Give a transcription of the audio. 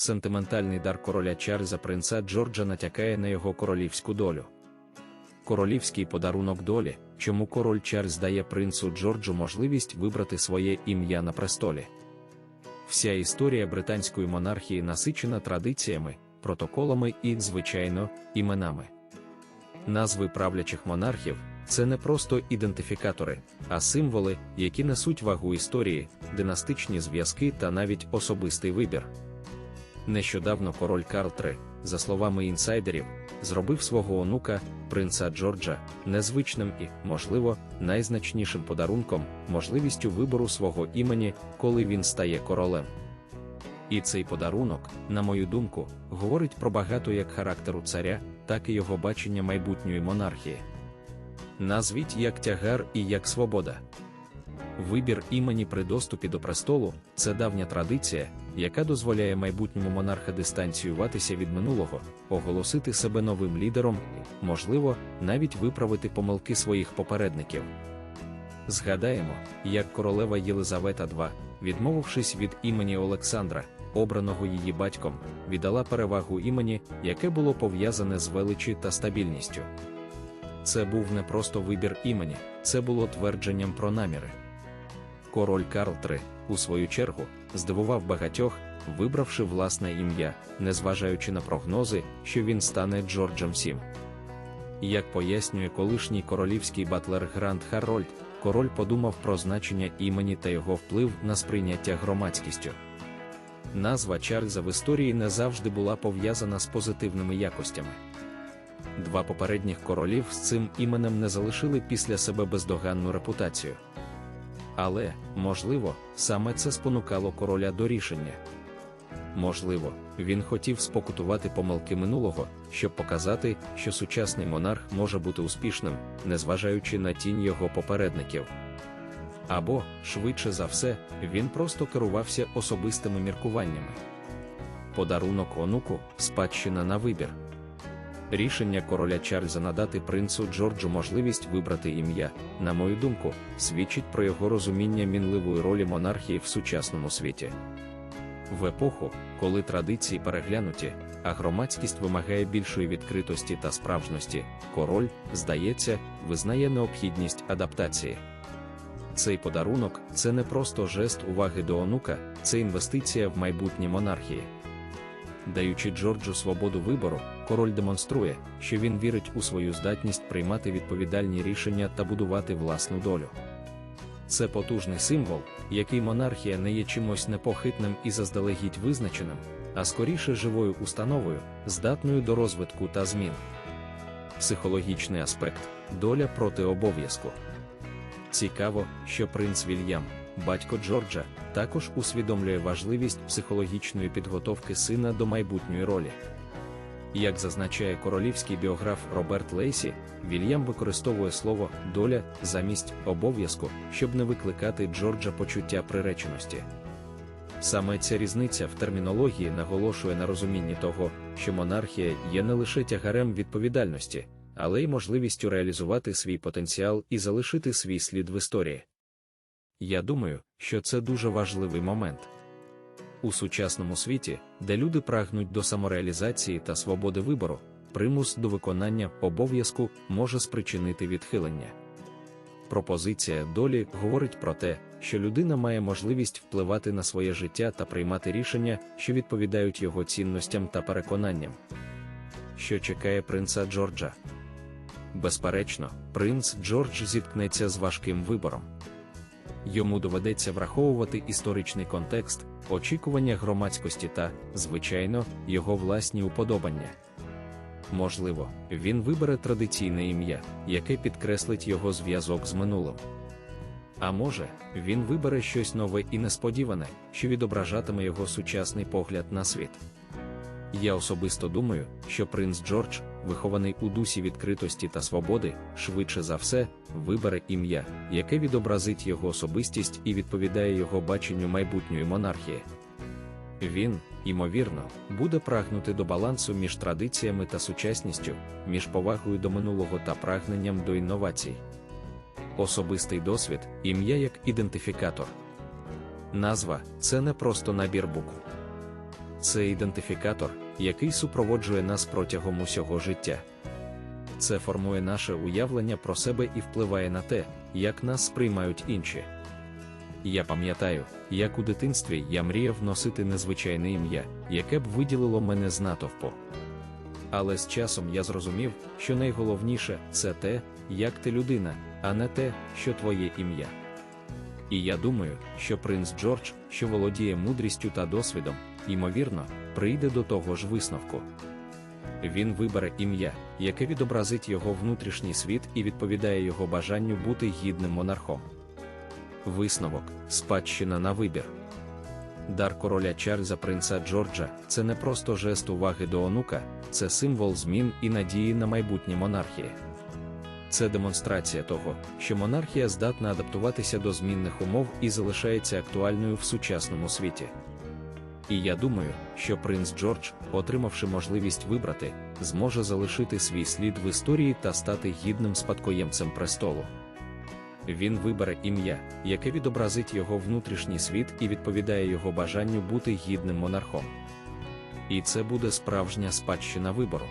сентиментальний дар короля Чарльза принца Джорджа натякає на його королівську долю. Королівський подарунок долі, чому король Чарльз дає принцу Джорджу можливість вибрати своє ім'я на престолі. Вся історія британської монархії насичена традиціями, протоколами і, звичайно, іменами. Назви правлячих монархів це не просто ідентифікатори, а символи, які несуть вагу історії, династичні зв'язки та навіть особистий вибір. Нещодавно король Карл III, за словами інсайдерів, зробив свого онука, принца Джорджа, незвичним і, можливо, найзначнішим подарунком, можливістю вибору свого імені, коли він стає королем. І цей подарунок, на мою думку, говорить про багато як характеру царя, так і його бачення майбутньої монархії. Назвіть як тягар і як свобода. Вибір імені при доступі до престолу це давня традиція, яка дозволяє майбутньому монарха дистанціюватися від минулого, оголосити себе новим лідером і, можливо, навіть виправити помилки своїх попередників. Згадаємо, як королева Єлизавета II, відмовившись від імені Олександра, обраного її батьком, віддала перевагу імені, яке було пов'язане з величі та стабільністю. Це був не просто вибір імені, це було твердженням про наміри. Король Карл III, у свою чергу, здивував багатьох, вибравши власне ім'я, незважаючи на прогнози, що він стане Джорджем VII. Як пояснює колишній королівський батлер Грант Харольд, король подумав про значення імені та його вплив на сприйняття громадськістю. Назва Чарльза в історії не завжди була пов'язана з позитивними якостями. Два попередніх королів з цим іменем не залишили після себе бездоганну репутацію. Але, можливо, саме це спонукало короля до рішення. Можливо, він хотів спокутувати помилки минулого, щоб показати, що сучасний монарх може бути успішним, незважаючи на тінь його попередників. Або, швидше за все, він просто керувався особистими міркуваннями. Подарунок онуку спадщина на вибір. Рішення короля Чарльза надати принцу Джорджу можливість вибрати ім'я, на мою думку, свідчить про його розуміння мінливої ролі монархії в сучасному світі. В епоху, коли традиції переглянуті, а громадськість вимагає більшої відкритості та справжності, король, здається, визнає необхідність адаптації. Цей подарунок це не просто жест уваги до онука, це інвестиція в майбутнє монархії. Даючи Джорджу свободу вибору, король демонструє, що він вірить у свою здатність приймати відповідальні рішення та будувати власну долю. Це потужний символ, який монархія не є чимось непохитним і заздалегідь визначеним, а скоріше живою установою, здатною до розвитку та змін. Психологічний аспект доля проти обов'язку. Цікаво, що принц Вільям, батько Джорджа, також усвідомлює важливість психологічної підготовки сина до майбутньої ролі. Як зазначає королівський біограф Роберт Лейсі, Вільям використовує слово доля замість обов'язку, щоб не викликати Джорджа почуття приреченості. Саме ця різниця в термінології наголошує на розумінні того, що монархія є не лише тягарем відповідальності, але й можливістю реалізувати свій потенціал і залишити свій слід в історії. Я думаю, що це дуже важливий момент. У сучасному світі, де люди прагнуть до самореалізації та свободи вибору, примус до виконання обов'язку може спричинити відхилення. Пропозиція долі говорить про те, що людина має можливість впливати на своє життя та приймати рішення, що відповідають його цінностям та переконанням. Що чекає принца Джорджа? Безперечно, принц Джордж зіткнеться з важким вибором. Йому доведеться враховувати історичний контекст, очікування громадськості та, звичайно, його власні уподобання. Можливо, він вибере традиційне ім'я, яке підкреслить його зв'язок з минулим. А може, він вибере щось нове і несподіване, що відображатиме його сучасний погляд на світ. Я особисто думаю, що принц Джордж, вихований у дусі відкритості та свободи, швидше за все, вибере ім'я, яке відобразить його особистість і відповідає його баченню майбутньої монархії. Він, ймовірно, буде прагнути до балансу між традиціями та сучасністю, між повагою до минулого та прагненням до інновацій. Особистий досвід, ім'я як ідентифікатор. Назва це не просто набір букв. Це ідентифікатор, який супроводжує нас протягом усього життя. Це формує наше уявлення про себе і впливає на те, як нас сприймають інші. Я пам'ятаю, як у дитинстві я мріяв носити незвичайне ім'я, яке б виділило мене з натовпу. Але з часом я зрозумів, що найголовніше це те, як ти людина, а не те, що твоє ім'я. І я думаю, що принц Джордж, що володіє мудрістю та досвідом, ймовірно, прийде до того ж висновку. Він вибере ім'я, яке відобразить його внутрішній світ і відповідає його бажанню бути гідним монархом. Висновок спадщина на вибір. Дар короля Чарльза принца Джорджа це не просто жест уваги до онука, це символ змін і надії на майбутнє монархії. Це демонстрація того, що монархія здатна адаптуватися до змінних умов і залишається актуальною в сучасному світі. І я думаю, що принц Джордж, отримавши можливість вибрати, зможе залишити свій слід в історії та стати гідним спадкоємцем престолу. Він вибере ім'я, яке відобразить його внутрішній світ і відповідає його бажанню бути гідним монархом. І це буде справжня спадщина вибору.